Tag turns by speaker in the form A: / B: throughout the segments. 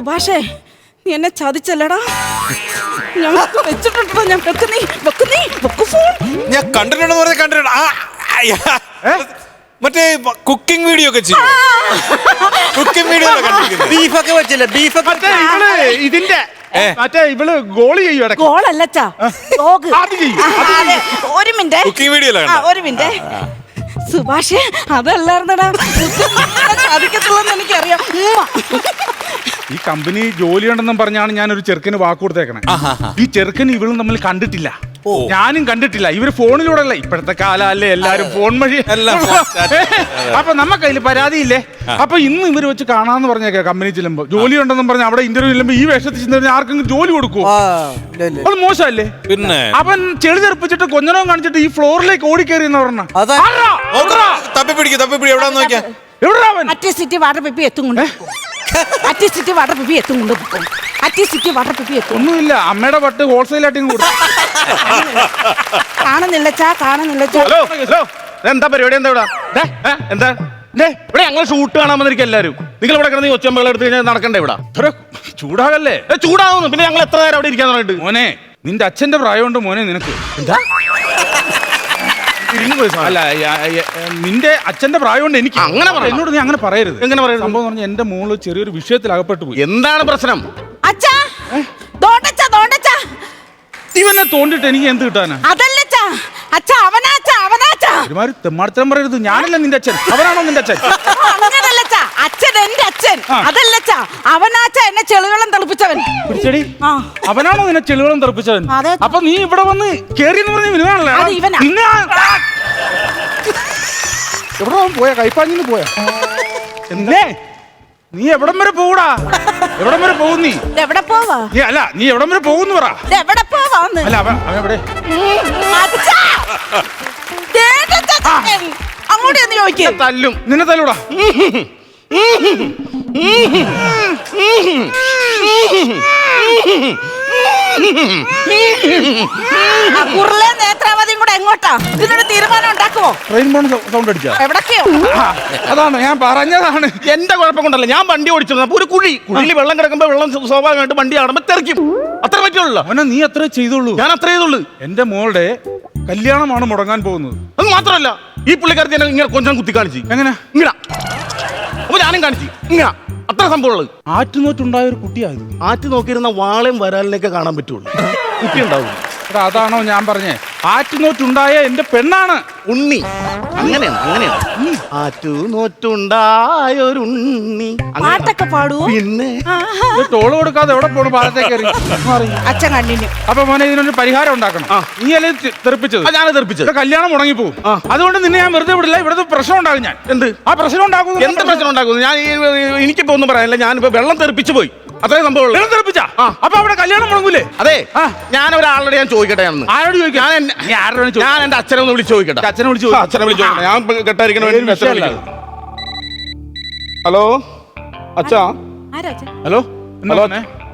A: സുഭാഷേ നീ എന്നെ ചതിച്ചല്ലടാ. ഞങ്ങൾക്ക് വെച്ചിട്ടുണ്ടോ ഞാൻ വെക്കുന്നീ വെക്കുന്നീ വെക്കു ഫോൺ
B: ഞാൻ കണ്ടിട്ടുണ്ടെന്ന് പറഞ്ഞ കണ്ടിട്ടുണ്ട്. ആ, അയ്യ. മറ്റേ കുക്കിംഗ് വീഡിയോ ഒക്കെ ചെയ്യും? കുക്കിംഗ് വീഡിയോ കണ്ടിരിക്കുന്നത്.
C: ബീഫൊക്കെ വെച്ചില്ലേ? ബീഫൊക്കെ
D: മറ്റേ ഇവൾ ഇതിന്റെ
B: ഏ.
D: മറ്റേ ഇവൾ ഗോളി ചെയ്യും ഇടയ്ക്ക്.
A: ഗോളല്ലച്ചാ ലോഗ്
D: അത് ചെയ്യും, അത്
A: ആ, അതെ. ഒരു മിനിറ്റ്.
B: കുക്കിംഗ് വീഡിയോ
A: ആ ഒരു മിനിറ്റ്. സുഭാഷേ അതല്ലായിരുന്നടാ. ചതിക്കത്തുള്ളെന്ന് എനിക്കറിയാം. ഉമ്മ.
D: ഈ കമ്പനി ജോലി ഉണ്ടെന്നും പറഞ്ഞാണ് ഞാൻ ഒരു ചെറുക്കന് വാക്ക് കൊടുത്തേക്കണേ. ഈ ചെറുക്കന് ഇവളും തമ്മിൽ കണ്ടിട്ടില്ല. ഞാനും കണ്ടിട്ടില്ല. ഇവർ ഫോണിലൂടെ അല്ല ഇപ്പോഴത്തെ കാലല്ലേ എല്ലാരും ഫോൺ വഴി. അപ്പൊ നമ്മ കയ്യിൽ പരാതിയില്ലേ? അപ്പൊ ഇന്ന് ഇവർ വെച്ച് കാണാന്ന് പറഞ്ഞേക്കാ കമ്പനി ചെല്ലുമ്പോ. ജോലി ഉണ്ടെന്നും പറഞ്ഞ അവിടെ ഇന്റർവ്യൂ ചെല്ലുമ്പോ ഈ വേഷത്തിൽ ചെന്ന് ആർക്കെങ്കിലും ജോലി കൊടുക്കുവോ?
C: ആ ഇല്ല ഇല്ല.
D: അത് മോശമല്ലേ?
B: പിന്നെ?
D: അവൻ ചെളി തെറിപ്പിച്ചിട്ട് കൊഞ്ഞനവും കാണിച്ചിട്ട് ഈ ഫ്ലോറിലേക്ക് ഓടിക്കേറി എന്ന് പറഞ്ഞ.
C: അതാ.
B: തപ്പി പിടിക്കും തപ്പി പിടി എവിടാന്ന് നോക്കിയാ?
D: എവിടെ അവൻ?
A: മറ്റേ സിറ്റി വാട്ടർ പിപ്പി എത്തും കൊണ്ട് അറ്റി സിറ്റി വാട്ടർ പിപ്പി എത്തും കൊണ്ട് പോകും. അറ്റി വാട്ടർ പിപ്പി എത്തും.
D: ഒന്നുമില്ല അമ്മയുടെ പട്ട് ഹോൾസെയിൽ ആയിട്ട് ഇങ്ങ് കൊടുത്തു
A: കാണുന്നില്ലച്ചാ കാണുന്നില്ലച്ചാ
E: ഹലോ ഹലോ എന്താ പരിപാടി? എന്താ ഇവിടെ? ദേ, ഏ, എന്താ? ദേ, ഇവിടെ ഞങ്ങൾ ഷൂട്ട് കാണാൻ വന്നിരിക്കും എല്ലാവരും നിങ്ങൾ ഇവിടെ കിടന്ന് ഒച്ചമ്പകൾ എടുത്ത് കഴിഞ്ഞാൽ നടക്കണ്ടേ ഇവിടെ?
D: ചൂടാകല്ലേ?
E: ഏ, ചൂടാവുന്നു. പിന്നെ ഞങ്ങൾ എത്ര നേരം അവിടെ ഇരിക്കാൻ പറഞ്ഞിട്ട്
D: മോനെ നിന്റെ അച്ഛന്റെ പ്രായമുണ്ട് മോനെ നിനക്ക്.
E: തിരിഞ്ഞു പോയി സാർ.
D: അല്ല യ- യ- നിന്റെ അച്ഛന്റെ പ്രായം കൊണ്ട് എനിക്ക്.
E: അങ്ങനെ പറയണം.
D: എന്നോട് നീ അങ്ങനെ പറയരുത്.
E: എങ്ങനെ പറയരുത്?
D: സംഭവം പറഞ്ഞ എന്റെ മോൾ ചെറിയൊരു വിഷയത്തിൽ അകപ്പെട്ടു പോയി.
E: എന്താണ് പ്രശ്നം?
A: അച്ഛാ ദോണ്ടച്ചാ ദോണ്ടച്ചാ
D: ഇവനെ തോണ്ടിട്ട് എനിക്ക് എന്ത് കിട്ടാനാ?
A: അതല്ലച്ചാ അച്ഛാ അവനാച്ചാ അവനാച്ചാ
D: ഒരുമാതിരി തെമ്മാടത്തരം പറയരുത്. ഞാനല്ല നിന്റെ അച്ഛൻ. അവനാണോ നിന്റെ അച്ഛൻ?
A: അങ്ങനല്ലച്ചാ അച്ഛൻ എന്റെ അച്ഛൻ.
D: ആ.
A: അതല്ലച്ചാ അവനാച്ചാ എന്നെ ചെളിവെള്ളം ആ.
D: അവനാണോ നിന്നെ ചെളിവെള്ളം തെറിപ്പിച്ചവൻ. അപ്പൊ നീ ഇവിടെ വന്ന് കേറി എന്ന് പറഞ്ഞ ഇവനാണല്ലേ? എവിടെ പോയാ? കൈപ്പാഞ്ഞിന്ന് പോയാ? എന്നേ? നീ എവിടം വരെ പോകൂടാ എവിടം വരെ പോകും നീ?
A: ഇത് എവിടെ പോവാ?
D: നീ അല്ല നീ എവിടം വരെ പോകുന്നു പറ.
A: ഇത് എവിടെ പോവാന്ന്?
D: അല്ല അവൻ അവൻ എവിടെ?
A: അങ്ങോട്ട്
E: തല്ലും.
D: നിന്നെ തല്ലൂടാ.
A: കുറുലെ നേത്രാവതിയും കൂടെ എങ്ങോട്ടാ? ഇതിനൊരു തീരുമാനം ഉണ്ടാക്കുവോ?
D: ട്രെയിൻ പോണ സൗണ്ട് അടിച്ചാ?
A: എവിടൊക്കെയോ?
D: അതാണ് ഞാൻ പറഞ്ഞതാണ്.
E: എന്റെ കുഴപ്പം കൊണ്ടല്ല ഞാൻ വണ്ടി ഓടിച്ചിരുന്നു. അപ്പൊ ഒരു കുഴി കുഴിയിൽ വെള്ളം കിടക്കുമ്പോ വെള്ളം സ്വാഭാവികമായിട്ട് വണ്ടി ആടുമ്പോ തെറിക്കും. അത്ര പറ്റുള്ളൂ.
D: അവനെ നീ അത്ര ചെയ്തോളൂ
E: ഞാൻ അത്ര ചെയ്തോളൂ
D: എന്റെ മോളുടെ കല്യാണമാണ് മുടങ്ങാൻ പോകുന്നത്.
E: അത് മാത്രമല്ല ഈ പുള്ളിക്കാരത്തി ഇങ്ങനെ കൊഞ്ചം കുത്തി കാണിച്ചു
D: എങ്ങനെ?
E: ഇങ്ങനെ ഞാനും കാണിച്ചു ഇങ്ങനെ. അത്ര സംഭവമുള്ളത്
D: ആറ്റുനോറ്റുണ്ടായ ഒരു കുട്ടിയായത്
E: ആറ്റു നോക്കിയിരുന്ന വാളയും വരാലിനെയൊക്കെ കാണാൻ പറ്റുള്ളൂ. കുട്ടി ഉണ്ടാവും
D: എടാ അതാണോ ഞാൻ പറഞ്ഞേ? ആറ്റുനോറ്റുണ്ടായ എന്റെ പെണ്ണാണ്.
E: ഉണ്ണി. അങ്ങനെയാണ് അങ്ങനെയാണ്. ആറ്റു നോറ്റുണ്ടായൊരുണ്ണി.
A: പാട്ടൊക്കെ പാടുവോ?
E: പിന്നെ.
D: ഇത് ടോൾ കൊടുക്കാതെ എവിടെ പോണു? പാടത്തേക്ക് കയറി മാറി.
A: അച്ഛൻ കണ്ണിന്.
D: അപ്പൊ മോനെ ഇതിനൊരു പരിഹാരം ഉണ്ടാക്കണം. നീ അല്ലേ തെ- തെറിപ്പിച്ചത്?
E: ഞാൻ തെറിപ്പിച്ചത്.
D: ഇവിടെ കല്യാണം മുടങ്ങി പോകും
E: ആ.
D: അതുകൊണ്ട് നിന്നെ ഞാൻ വെറുതെ വിടില്ല. ഇവിടുത്തെ പ്രശ്നം ഉണ്ടാകും ഞാൻ.
E: എന്ത്?
D: ആ പ്രശ്നം ഉണ്ടാകും
E: എന്ത് പ്രശ്നം ഉണ്ടാക്കുന്നു ഞാൻ ഈ- എനിക്കിപ്പോ ഒന്നും പറയാനില്ല. ഞാനിപ്പോ വെള്ളം തെറിപ്പിച്ചു പോയി. അത്രേ സംഭവം.
D: അപ്പൊ അവിടെ കല്യാണം മുടങ്ങൂലേ?
E: അതെ. ഞാൻ ഒരാളോട് ഞാൻ ചോദിക്കട്ടെ ഞാൻ
D: ആരോട് ചോദിക്കാം.
E: ഞാൻ എന്റെ അച്ഛനെ ഒന്ന് വിളിച്ച് ചോദിക്കട്ടെ.
D: അച്ഛനെ വിളിച്ച്
E: അച്ഛനെ വിളിച്ച് ഞാൻ കെട്ടായിരിക്കണ വേണ്ടി അച്ഛനെ
D: വിഷയമല്ല.
E: ഹലോ? അച്ഛാ?
D: ഹലോ?
E: ഹലോ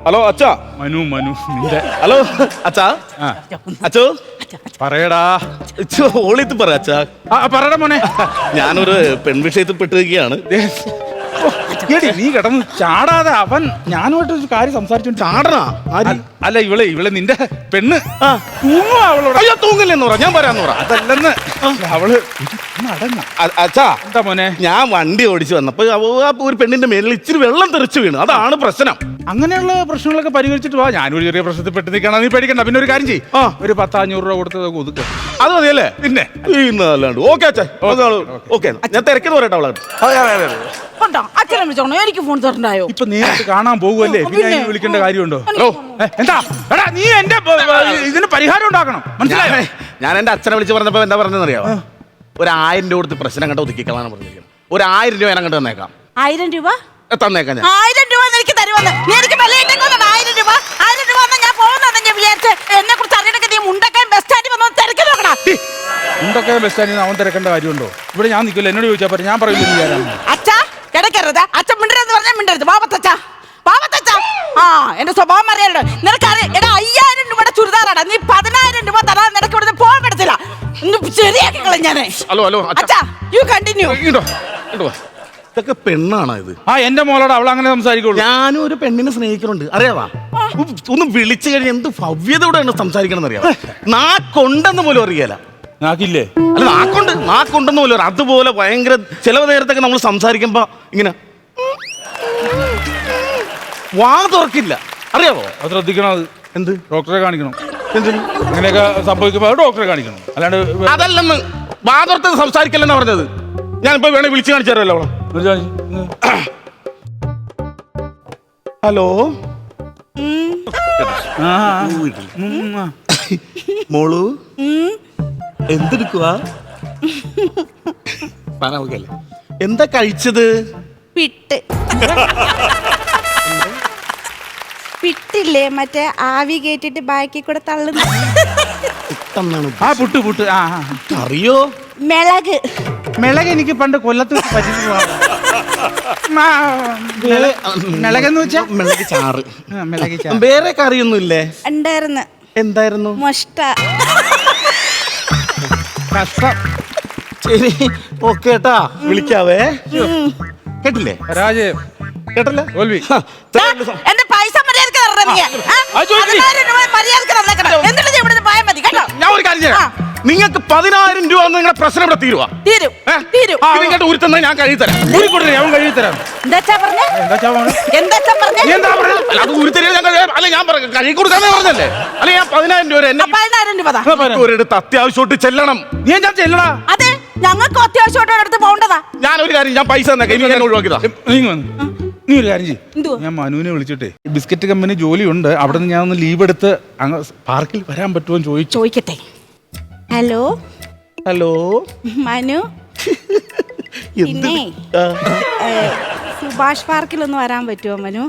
E: ഹലോ അച്ഛാ?
D: മനു മനു നിന്റെ
E: ഹലോ അച്ഛാ? അച്ഛോ?
D: പറയടാ.
E: ഓളിത്ത് പറ അച്ഛാ.
D: പറയടാ മോനെ.
E: ഞാനൊരു പെൺവിഷയത്തിൽ പെട്ടിരിക്കുകയാണ്.
D: എടി, നീ കിടന്ന് ചാടാതെ അവൻ ഞാനുമായിട്ട് ഒരു കാര്യം സംസാരിച്ചോണ്ട്
E: ചാടണ? ആര്?
D: അല്ല- ഇവളെ ഇവളെ നിന്റെ പെണ്ണ്.
E: ആ.
D: തൂങ്ങുവാ അവളോട്.
E: അയ്യോ തൂങ്ങില്ലെന്ന് പറ. ഞാൻ പറയാന്ന് പറ.
D: അതല്ലെന്ന്. അവൾ നടന്ന.
E: അ- അച്ഛാ
D: എന്താ മോനെ?
E: ഞാൻ വണ്ടി ഓടിച്ചു വന്നപ്പോ അവ- ആ ഒരു പെണ്ണിന്റെ മേലിൽ ഇച്ചിരി വെള്ളം തെറിച്ചു വീണു. അതാണ് പ്രശ്നം.
D: അങ്ങനെയുള്ള പ്രശ്നങ്ങളൊക്കെ പരിഹരിച്ചിട്ട് വാ. ഞാനൊരു ചെറിയ പ്രശ്നത്തിൽ പെട്ട് നിൽക്കണം നീ പേടിക്കണ്ട. പിന്നെ ഒരു കാര്യം ചെയ്യ്.
E: ആ.
D: ഒരു പത്താഞ്ഞൂറ് രൂപ കൊടുത്ത് ഒതുക്ക.
E: അത് മതിയല്ലേ?
D: പിന്നെ.
E: ഇന്നല്ലാണ്ട് ഓക്കെ അച്ഛൻ ഓക്കെ ഞാൻ തിരക്കെന്ന് പറയട്ടെ അവളെ
A: കൊണ്ടോ? അച്ഛനെ വിളിച്ചോണോ? എനിക്ക് ഫോൺ തരണ്ടായോ?
D: ഇപ്പൊ നേരിട്ട് കാണാൻ പോകുമല്ലേ പിന്നെ. വിളിക്കേണ്ട കാര്യമുണ്ടോ?
A: ഹലോ.
D: എന്താ? എടാ നീ എന്റെ ഇതിന് പരിഹാരം ഉണ്ടാക്കണം. മനസ്സിലായോ?
E: ഞാൻ എന്റെ അച്ഛനെ വിളിച്ച് പറഞ്ഞപ്പോ എന്താ പറഞ്ഞതെന്ന് അറിയാമോ ഒരു ആയിരം രൂപ കൊടുത്ത് പ്രശ്നം കണ്ട ഒതുക്കിക്കളാണ് പറഞ്ഞിരിക്കുന്നത് ഒരു ആയിരം രൂപ ഞാൻ അങ്ങോട്ട് തന്നേക്കാം.
A: ആയിരം രൂപ?
E: തന്നേക്കാം ഞാൻ.
A: ആയിരം തരുമെന്ന് നീ എനിക്ക് വിലയിട്ടേക്കൊന്നും ആയിരം രൂപ ആയിരം രൂപ എന്നാ ഞാൻ പോകുന്നതെന്ന് ഞാൻ വിചാരിച്ച്. എന്നെ കുറിച്ച് അറിയണമെങ്കിൽ നീ മുണ്ടക്കയം ബസ് സ്റ്റാൻഡിൽ വന്ന് തിരക്കി നോക്കണ
D: മുണ്ടക്കയം ബസ് സ്റ്റാൻഡിൽ അവൻ തിരക്കേണ്ട കാര്യമുണ്ടോ? ഇവിടെ ഞാൻ നിൽക്കില്ല എന്നോട് ചോദിച്ചാൽ പറ ഞാൻ പറയുന്നു
A: അച്ഛാ കിടക്കരുത്. അച്ഛൻ മിണ്ടരുത് പറഞ്ഞാൽ മിണ്ടരുത്. ബാബത്തച്ഛ ബാബത്തച്ഛ ആ എന്റെ സ്വഭാവം അറിയാലോ. നിനക്കറിയാം എടാ അയ്യായിരം രൂപയുടെ ചുരിദാറാണ്. നീ പതിനായിരം രൂപ തരാൻ നിനക്ക് ഇവിടുന്ന് പോകാൻ പറ്റത്തില്ല. ശരിയാക്കി കളഞ്ഞാനേ
E: ഹലോ ഹലോ അച്ഛാ.
A: You continue.
E: ഇതൊക്കെ പെണ്ണാണ് ഇത്?
D: ആ എന്റെ മോളോട് അവൾ അങ്ങനെ സംസാരിക്കുള്ളൂ.
E: ഞാനും ഒരു പെണ്ണിനെ സ്നേഹിക്കുന്നുണ്ട് അറിയാവാ? ഒന്ന് വിളിച്ചു കഴിഞ്ഞാൽ എന്ത് ഭവ്യതയോടെയാണ് സംസാരിക്കണം എന്നറിയാം നാക്കൊണ്ടെന്ന് പോലും അറിയാല
D: നാക്കില്ലേ?
E: അല്ല നാക്കൊണ്ട്. നാക്കൊണ്ടെന്ന് പോലും അറിയാം അതുപോലെ ഭയങ്കര ചില നേരത്തൊക്കെ നമ്മൾ സംസാരിക്കുമ്പോ ഇങ്ങനെ വാ തുറക്കില്ല. അറിയാവോ?
D: അത് ശ്രദ്ധിക്കണം അത്.
E: എന്ത്?
D: ഡോക്ടറെ കാണിക്കണം.
E: എന്തിന്
D: അങ്ങനെയൊക്കെ സംഭവിക്കുമ്പോൾ ഡോക്ടറെ കാണിക്കണം. അല്ലാണ്ട്
E: അതല്ലെന്ന്. വാ തുറത്ത് സംസാരിക്കല്ലെന്നാ പറഞ്ഞത്. ഞാനിപ്പോ വേണേ വിളിച്ചു കാണിച്ചു തരാമല്ലോ അവളെ. ഹലോ. മോളു? എന്തെടുക്കുവാ? എന്താ കഴിച്ചത്?
A: പിട്ട്. പിട്ടില്ലേ മറ്റേ ആവി കേട്ടിട്ട് ബാക്കി കൂടെ തള്ളുന്നു
D: ആ പുട്ട് പുട്ട്. ആ ആ.
E: അറിയോ
A: മിളക്.
D: മിളക് എനിക്ക് പണ്ട് കൊല്ലത്ത് വെച്ച് മിളകെന്ന് വെച്ചാ?
E: മിളക് ചാറ്.
D: ആ, മിളക് ചാറ്.
E: വേറെ കറിയൊന്നുമില്ലേ
A: ഉണ്ടായിരുന്നു.
E: എന്തായിരുന്നു?
A: മൊഷ്ട.
D: കഷ്ടം.
E: ശരി ഓക്കെ കേട്ടാ വിളിക്കാവേ. കേട്ടില്ലേ?
D: പരാജയം.
E: കേട്ടല്ലേ?
D: തോൽവി.
E: ഹ,
A: എന്റെ പൈസ മര്യാദയ്ക്ക് തരണം നീ. ആ?
D: ആ, ചോദിക്ക്.
A: പതിനായിരം രൂപ മര്യാദയ്ക്ക് തന്നേക്കണം. എന്നിട്ട് നീ ഇവിടുന്ന് പോയാൽ മതി കേട്ടോ?
E: ഞാൻ ഒരു കാര്യം ചെയ്യാം. നിങ്ങൾക്ക് പതിനായിരം രൂപ നിങ്ങളുടെ പ്രശ്നം ഇവിടെ തീരുവാ.
A: തീരും. തീരും.
E: ഇതിങ്ങോട്ട് ഉരുത്തുന്നത് ഞാൻ കഴുകി തരാം.
D: ഊരിക്കൊടുത്തേ അവൻ കഴുകി തരാം.
A: എന്താച്ചാ പറഞ്ഞേ?
D: എന്താച്ചാ
A: എന്താച്ചാ പറഞ്ഞേ?
D: നീ എന്താ പറഞ്ഞേ?
E: അല്ല, അത് ഉരുത്തരി ഞാൻ അല്ല ഞാൻ പറഞ്ഞു കഴുകി കൊടുക്കാന്നേ പറഞ്ഞല്ലേ? അല്ല ഞാൻ പതിനായിരം രൂപ എന്നെ
A: പതിനായിരം രൂപ.
E: ഒരിടത്ത് അത്യാവശ്യമായിട്ട് ചെല്ലണം.
D: നീ ഞാൻ ചെല്ലടാ
A: അതെ ഞങ്ങൾക്ക് അത്യാവശ്യമായിട്ട് അടുത്ത് പോകേണ്ടതാ.
E: ഞാൻ ഒരു കാര്യം ഞാൻ പൈസ തന്നേക്കാം. ഞാൻ ഒഴിവാക്കിയതാ.
D: നീ വന്ന്. നീ ഒരു കാര്യം ചെയ്യ്. ഞാൻ മനുവിനെ വിളിച്ചിട്ടേ. ബിസ്ക്കറ്റ് കമ്പനി ജോലിയുണ്ട്. അവിടെ നിന്ന് ഞാൻ ഒന്ന് ലീവ് എടുത്ത് അങ്ങ് പാർക്കിൽ വരാൻ പറ്റുമോ ചോദിച്ചു.
A: ചോദിക്കട്ടെ. ഹലോ?
E: ഹലോ?
A: മനു? പിന്നെ സുഭാഷ് പാർക്കിൽ ഒന്ന് വരാൻ പറ്റുമോ മനു?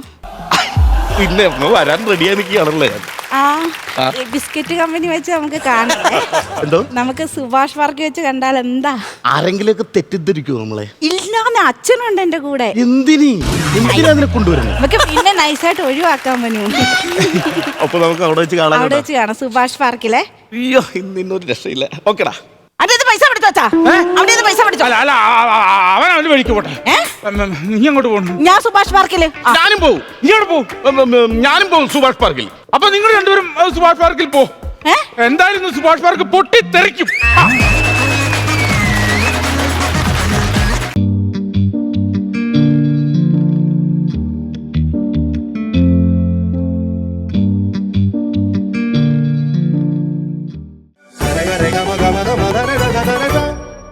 E: പിന്നെ വരാൻ റെഡിയായി നിൽക്കുകയാണല്ലേ
A: ആ ഈ ബിസ്ക്കറ്റ് കമ്പനി വെച്ച് നമുക്ക് കാണണ്ടേ
E: എന്തോ?
A: നമുക്ക് സുഭാഷ് പാർക്ക് വെച്ച് കണ്ടാൽ എന്താ?
E: ആരെങ്കിലുമൊക്കെ തെറ്റിദ്ധരിക്കുമോ നമ്മളെ?
A: ഇല്ലാന്ന് അച്ഛനുണ്ട് എന്റെ കൂടെ.
E: എന്തിനി? എന്തിനാ അതിനെ കൊണ്ടുവരുന്നത്
A: നമുക്ക് പിന്നെ നൈസായിട്ട് ഒഴിവാക്കാൻ മനു
E: അപ്പൊ നമുക്ക് അവിടെ വെച്ച് കാണാം
A: അവിടെ വെച്ച് കാണാം സുഭാഷ് പാർക്കിലെ.
E: അയ്യോ ഇന്ന് ഇന്നൊരു രക്ഷയില്ല. ഓക്കെടാ.
A: അവിടെ ഇത് പൈസ പിടിച്ചോ അച്ഛാ? അവിടെ പൈസ പിടിച്ചോ
D: അല്ല അല്ല അവൻ അവന് വഴിക്ക് പോട്ടെ.
A: ഏ?
D: നീ അങ്ങോട്ട് പോകണം
A: ഞാൻ സുഭാഷ് പാർക്കിൽ.
E: ഞാനും പോവും.
D: നീ അങ്ങോട്ട് പോ
E: ഉം, ഉം, ഉം, ഞാനും പോവും സുഭാഷ് പാർക്കിൽ
D: അപ്പൊ നിങ്ങൾ രണ്ടുപേരും സുഭാഷ് പാർക്കിൽ പോ? എന്തായാലും സുഭാഷ് പാർക്ക് പൊട്ടിത്തെറിക്കും. ആ,